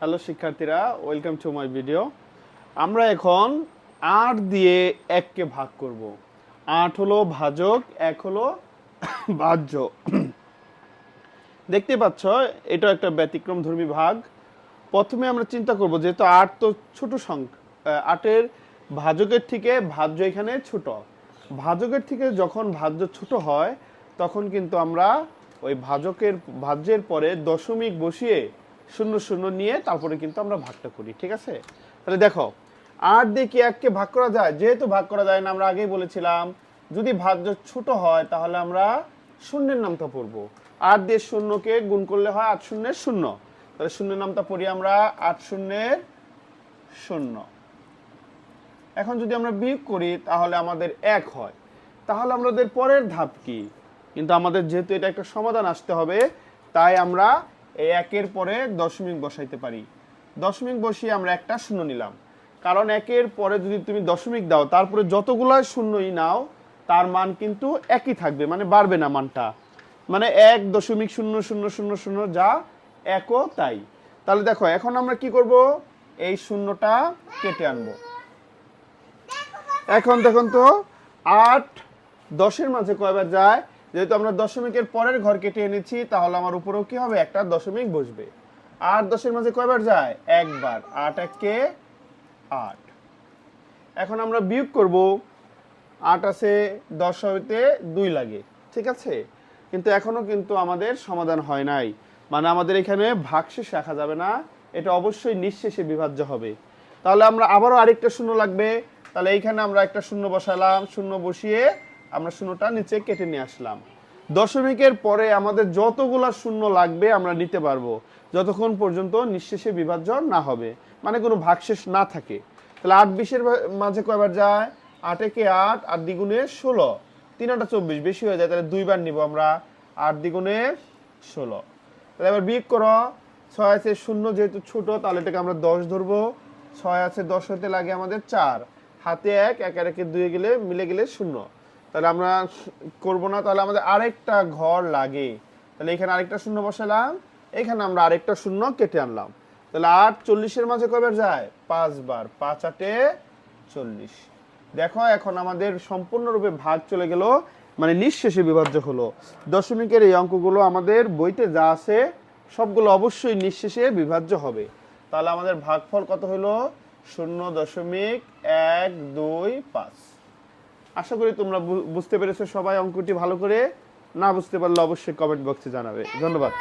Hello শিক্ষার্থীরা welcome to my video আমরা এখন আট দিয়ে এককে ভাগ করব। আট হলো ভাজক, এক হলো ভাজ্য দেখতে পাচ্ছ, এটা একটা ব্যতিক্রম ধর্মী ভাগ। প্রথমে আমরা চিন্তা করব, যেহেতু আট তো ছোট সংখ্যা আটের ভাজকের থেকে ভাজ্য এখানে ছোট। ভাজকের থেকে যখন ভাজ্য ছোট হয়, তখন কিন্তু আমরা ওই ভাজকের ভাজ্যের পরে দশমিক বসিয়ে শূন্য শূন্য নিয়ে তারপরে কিন্তু আমরা ভাগটা করি, ঠিক আছে? তাহলে দেখো, আট দিয়ে কি এককে ভাগ করা যায়? যেহেতু ভাগ করা যায় না, আমরা আগেই বলেছিলাম, যদি ভাজ্য ছোট হয়, তাহলে আমরা শূন্যের নামটা পড়ব। আট দিয়ে শূন্যকে গুণ করলে হয় আট শূন্যের শূন্য। তাহলে শূন্যের নামটা পড়ি আমরা আট শূন্যের শূন্য। এখন যদি আমরা বিয়োগ করি, তাহলে আমাদের এক হয়। তাহলে আমাদের পরের ধাপ কি? কিন্তু আমাদের যেহেতু এটা একটা সমাধান আসতে হবে, তাই আমরা এই একের পরে দশমিক বসাইতে পারি। দশমিক বসিয়ে আমরা একটা শূন্য নিলাম। কারণ একের পরে যদি তুমি দশমিক দাও, তারপরে যতগুলা শূন্যই নাও, তার মান কিন্তু একই থাকবে মানে বাড়বে না মানটা। মানে এক দশমিক শূন্য শূন্য শূন্য শূন্য যা একও তাই। তাহলে দেখো, এখন আমরা কি করব? এই শূন্যটা কেটে আনব। এখন দেখুন তো, আট দশের মাঝে কয়বার যায়? যেহেতু আমরা দশমিকের পরের ঘর কেটে এনেছি, তাহলে আমার উপরেও কি হবে? একটা দশমিক বসবে। আট দশের মাঝে কয়বার যায়? একবার। আট এককে আট। এখন আমরা বিয়োগ করব। আট আছে, দশ হইতে দুই লাগে। ঠিক আছে? কিন্তু এখনও কিন্তু আমাদের সমাধান হয় নাই। মানে আমাদের এখানে ভাগশেষ রাখা যাবে না। এটা অবশ্যই নিঃশেষে বিভাজ্য হবে। তাহলে আমরা আবারও আরেকটা শূন্য লাগবে। তাহলে এইখানে আমরা একটা শূন্য বসালাম। শূন্য বসিয়ে আমরা শূন্যটা নিচে কেটে নিয়ে আসলাম। দশমিকের পরে আমাদের যতগুলা শূন্য লাগবে আমরা নিতে পারব। যতক্ষণ পর্যন্ত নিঃশেষে বিভাজ্য না হবে মানে কোনো ভাগশেষ না থাকে। তাহলে আট বিশের মাঝে কয়বার যায়? আট একে আট আট দ্বিগুণে ষোলো। তিন আটা চব্বিশ, বেশি হয়ে যায়, তাহলে দুইবার নিব আমরা আট দ্বিগুণে ষোলো। তাহলে এবার বিয়োগ করো। ছয় আছে শূন্য, যেহেতু ছোট, তাহলে এটাকে আমরা দশ ধরবো। ছয় আছে দশ হতে লাগে আমাদের চার। হাতে এক এক একে দুয়ে গেলে, মিলে গেলে শূন্য। তাহলে আমরা করব না, তাহলে আমাদের আরেকটা ঘর লাগে। তাহলে এখানে আরেকটা শূন্য বসালাম, এখানে আমরা আরেকটা শূন্য কেটে আনলাম। তাহলে আট চল্লিশের মাঝে কয়বার যায়? পাঁচবার, পাঁচ আটে চল্লিশ। দেখো, এখন আমাদের সম্পূর্ণরূপে ভাগ চলে গেল মানে নিঃশেষে বিভাজ্য হলো। দশমিকের এই অঙ্কগুলো আমাদের বইতে যা আছে, সবগুলো অবশ্যই নিঃশেষে বিভাজ্য হবে। তাহলে আমাদের ভাগফল কত হলো? শূন্য দশমিক এক দুই পাঁচ। আশা করি তোমরা বুঝতে পেরেছ সবাই অঙ্কটি ভালো করে। না বুঝতে পারলে অবশ্যই কমেন্ট বক্সে জানাবে। ধন্যবাদ।